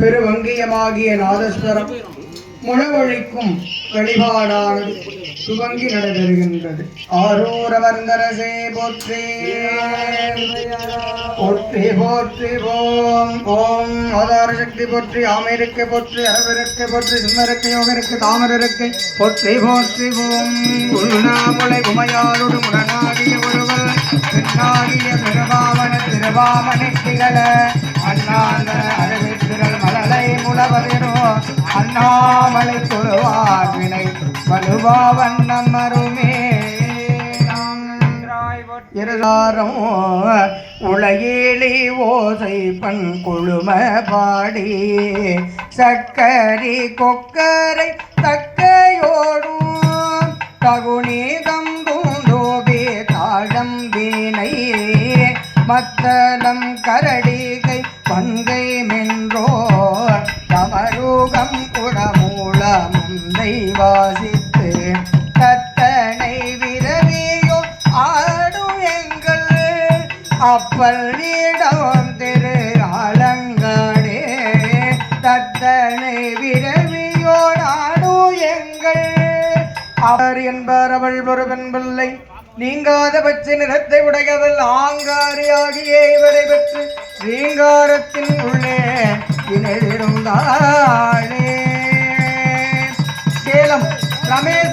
பெருவங்கியமாகிய நாதஸ்வரம் முழவழிக்கும் வழிபாடானது துவங்கி நடைபெறுகின்றது ஆரூரவர்ந்தரசே போற்றே. போற்றி போற்றி ஓம் ஓம். ஆதார சக்தி போற்றி ஆமைருக்கு போற்றி அரவருக்கு போற்றி சிம்மருக்கு யோகருக்கு தாமரருக்கு போற்றி போற்றி ஓம் உண்ணாமுலை உமையாருடு முரணாகிய ஒருவர் பெண்ணாகிய திருவாமன திருவாமனை திகழ அண்ணாந்த அரவித்திரள் மலலை முழவதிரோ அண்ணாமலை தொழுவார் வினை வலுவாவன் நம்மருமே அருமே. இருதாரம் உலகிலி ஓசை பண் குழும பாடி சக்கரி கொக்கரை தக்கையோடும் தகுநீதம் மத்தளம் கரடிகை பங்கை மென்றோ தமருகம் குடமூல முந்தை வாசித்து தத்தனை விரவியோ ஆடும் எங்கள் அப்பல் நீடம் திரு ஆலங்காடே தத்தனை விரவியோ நாடு எங்கள். அவர் என்பார் அவள் ஒருவன் பிள்ளை. நீங்காத பச்சை நிறத்தை உடையவள் ஆங்காரியாகிய இவரை பெற்று ரீங்காரத்தின் உள்ளே இணைந்திருந்தாளே. சேலம் ரமேஷ்